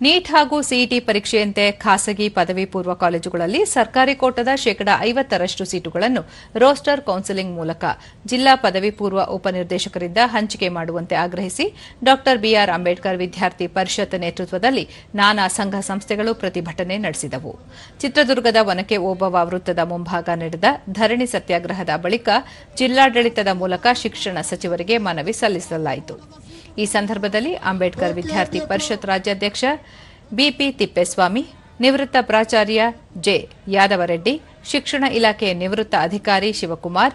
Neat ಹಾಗೂ CET ಪರೀಕ್ಷೆಯಂತೆ ಖಾಸಗಿ ಪದವಿ ಪೂರ್ವ ಕಾಲೇಜುಗಳಲ್ಲಿ ಸರ್ಕಾರಿ ಕೋಟದ ಶೇಕಡಾ ಐವತ್ತರಷ್ಟು ಸೀಟುಗಳನ್ನು ರೋಸ್ಟರ್ ಕೌನ್ಸೆಲಿಂಗ್ ಮೂಲಕ ಜಿಲ್ಲಾ ಪದವಿ ಪೂರ್ವ ಉಪನಿರ್ದೇಶಕರಿಂದ ಹಂಚಿಕೆ ಮಾಡುವಂತೆ ಆಗ್ರಹಿಸಿ ಡಾ ಬಿಆರ್ ಅಂಬೇಡ್ಕರ್ ವಿದ್ಯಾರ್ಥಿ ಪರಿಷತ್ ನೇತೃತ್ವದಲ್ಲಿ ನಾನಾ ಸಂಘ ಸಂಸ್ಥೆಗಳು ಪ್ರತಿಭಟನೆ ನಡೆಸಿದವು. ಚಿತ್ರದುರ್ಗದ ಒನಕೆ ಓಬವ್ವ ವೃತ್ತದ ಮುಂಭಾಗ ನಡೆದ ಧರಣಿ ಸತ್ಯಾಗ್ರಹದ ಬಳಿಕ ಜಿಲ್ಲಾಡಳಿತದ ಮೂಲಕ ಶಿಕ್ಷಣ ಸಚಿವರಿಗೆ ಮನವಿ ಸಲ್ಲಿಸಲಾಯಿತು. ಈ ಸಂದರ್ಭದಲ್ಲಿ ಅಂಬೇಡ್ಕರ್ ವಿದ್ಯಾರ್ಥಿ ಪರಿಷತ್ ರಾಜ್ಯಾಧ್ಯಕ್ಷ ಬಿಪಿ ತಿಪ್ಪೇಸ್ವಾಮಿ, ನಿವೃತ್ತ ಪ್ರಾಚಾರ್ಯ ಜೆ ಯಾದವರೆಡ್ಡಿ, ಶಿಕ್ಷಣ ಇಲಾಖೆಯ ನಿವೃತ್ತ ಅಧಿಕಾರಿ ಶಿವಕುಮಾರ್,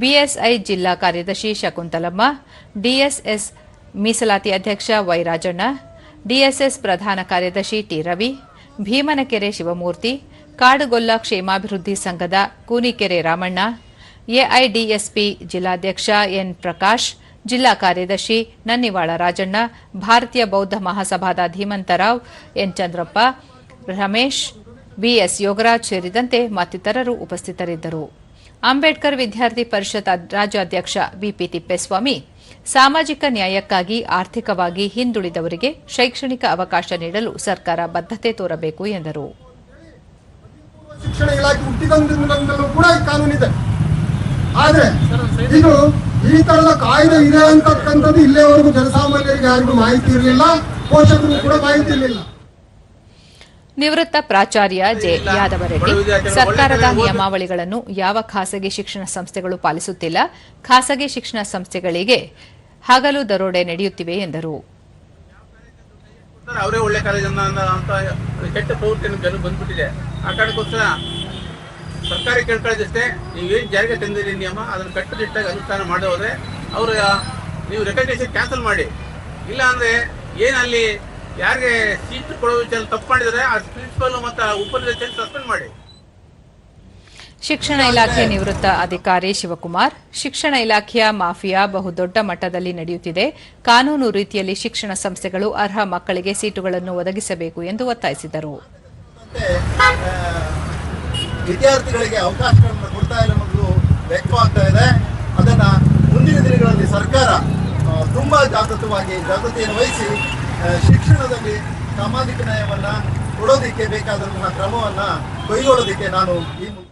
ಬಿಎಸ್ಐ ಜಿಲ್ಲಾ ಕಾರ್ಯದರ್ಶಿ ಶಕುಂತಲಮ್ಮ, ಡಿಎಸ್ಎಸ್ ಮೀಸಲಾತಿ ಅಧ್ಯಕ್ಷ ವೈರಾಜಣ್ಣ, ಡಿಎಸ್ಎಸ್ ಪ್ರಧಾನ ಕಾರ್ಯದರ್ಶಿ ಟಿ ರವಿ, ಭೀಮನಕೆರೆ ಶಿವಮೂರ್ತಿ, ಕಾಡುಗೊಲ್ಲ ಕ್ಷೇಮಾಭಿವೃದ್ಧಿ ಸಂಘದ ಕೂನಿಕೆರೆ ರಾಮಣ್ಣ, ಎಐಡಿಎಸ್ಪಿ ಜಿಲ್ಲಾಧ್ಯಕ್ಷ ಎನ್ ಪ್ರಕಾಶ್ ಜಿಲ್ಲಾ ಕಾರ್ಯದರ್ಶಿ ನನ್ನಿವಾಳ ರಾಜಣ್ಣ, ಭಾರತೀಯ ಬೌದ್ಧ ಮಹಾಸಭಾದ ಧೀಮಂತರಾವ್ ಎನ್. ಚಂದ್ರಪ್ಪ, ರಮೇಶ್, ಬಿಎಸ್ ಯೋಗರಾಜ್ ಸೇರಿದಂತೆ ಮತ್ತಿತರರು ಉಪಸ್ಥಿತರಿದ್ದರು. ಅಂಬೇಡ್ಕರ್ ವಿದ್ಯಾರ್ಥಿ ಪರಿಷತ್ ರಾಜ್ಯಾಧ್ಯಕ್ಷ ಬಿಪಿ ತಿಪ್ಪೇಸ್ವಾಮಿ, ಸಾಮಾಜಿಕ ನ್ಯಾಯಕ್ಕಾಗಿ ಆರ್ಥಿಕವಾಗಿ ಹಿಂದುಳಿದವರಿಗೆ ಶೈಕ್ಷಣಿಕ ಅವಕಾಶ ನೀಡಲು ಸರ್ಕಾರ ಬದ್ಧತೆ ತೋರಬೇಕು ಎಂದರು. ಆದ್ರೆ ಇದು ಈ ತರದ ಕಾಯ್ದೆ ಇದೆ ಅಂತಕ್ಕಂಥದ್ದು ಇಲ್ಲಿಯವರೆಗೂ ಜನಸಾಮಾನ್ಯರಿಗೆ ಯಾರಿಗೂ ಮಾಹಿತಿ ಇರಲಿಲ್ಲ ಪೋಷಕರಿಗೂ ಕೂಡ ಮಾಹಿತಿ ಇರಲಿಲ್ಲ. ನಿವೃತ್ತ ಪ್ರಾಚಾರ್ಯ ಜೆ ಯಾದವರೆಡ್ಡಿ ಸರ್ಕಾರದ ನಿಯಮಾವಳಿಗಳನ್ನು ಯಾವ ಖಾಸಗಿ ಶಿಕ್ಷಣ ಸಂಸ್ಥೆಗಳು ಪಾಲಿಸುತ್ತಿಲ್ಲ ಖಾಸಗಿ ಶಿಕ್ಷಣ ಸಂಸ್ಥೆಗಳಿಗೆ ಹಗಲು ದರೋಡೆ ನಡೆಯುತ್ತಿವೆ ಎಂದರು. ಅವರೇ ಒಳ್ಳೆ ಕಾಲೇಜ್ ಅಂತ ಕೆಟ್ಟ ಪ್ರವೃತ್ತಿಯನ್ನು ಜನ ಬಂದ್ಬಿಟ್ಟಿದೆ. ಆ ಕಾರಣಕ್ಕೋಸ್ಕರ ಸರ್ಕಾರಿ ಕೇಳ್ಕೊಳ್ಳೋದಷ್ಟೇ ನೀವೇನು ಜಾರಿಗೆ ತಂದಿರಿ ನಿಯಮ ಅದನ್ನು ಕಟ್ಟುನಿಟ್ಟಾಗಿ ಅನುಷ್ಠಾನ ಮಾಡೋದ್ರೆ ಅವರು ನೀವು ರೆಕಗ್ನೇಷನ್ ಕ್ಯಾನ್ಸಲ್ ಮಾಡಿ. ಇಲ್ಲ ಅಂದ್ರೆ ಏನಲ್ಲಿ ಯಾರಿಗೆ ಸೀಟ್ ಕೊಡೋ ವಿಚಾರ ತಪ್ಪು ಮಾಡಿದರೆ ಆ ಪ್ರಿನ್ಸಿಪಲ್ ಮತ್ತು ಉಪನಿರ್ದೇಶನ ಸಸ್ಪೆಂಡ್ ಮಾಡಿ. ಶಿಕ್ಷಣ ಇಲಾಖೆ ನಿವೃತ್ತ ಅಧಿಕಾರಿ ಶಿವಕುಮಾರ್ ಶಿಕ್ಷಣ ಇಲಾಖೆಯ ಮಾಫಿಯಾ ಬಹುದೊಡ್ಡ ಮಟ್ಟದಲ್ಲಿ ನಡೆಯುತ್ತಿದೆ. ಕಾನೂನು ರೀತಿಯಲ್ಲಿ ಶಿಕ್ಷಣ ಸಂಸ್ಥೆಗಳು ಅರ್ಹ ಮಕ್ಕಳಿಗೆ ಸೀಟುಗಳನ್ನು ಒದಗಿಸಬೇಕು ಎಂದು ಒತ್ತಾಯಿಸಿದರು. ವಿದ್ಯಾರ್ಥಿಗಳಿಗೆ ಅವಕಾಶಗಳನ್ನು ಕೊಡ್ತಾ ಇಲ್ಲ ಅನ್ನೋದು ವ್ಯಕ್ತವಾಗ್ತಾ ಇದೆ. ಅದನ್ನ ಮುಂದಿನ ದಿನಗಳಲ್ಲಿ ಸರ್ಕಾರ ತುಂಬ ಜಾಗೃತವಾಗಿ ಜಾಗೃತಿಯನ್ನು ವಹಿಸಿ ಶಿಕ್ಷಣದಲ್ಲಿ ಸಾಮಾಜಿಕ ನ್ಯಾಯವನ್ನ ಕೊಡೋದಕ್ಕೆ ಬೇಕಾದಂತಹ ಕ್ರಮವನ್ನ ಕೈಗೊಳ್ಳೋದಿಕ್ಕೆ ನಾನು ಈ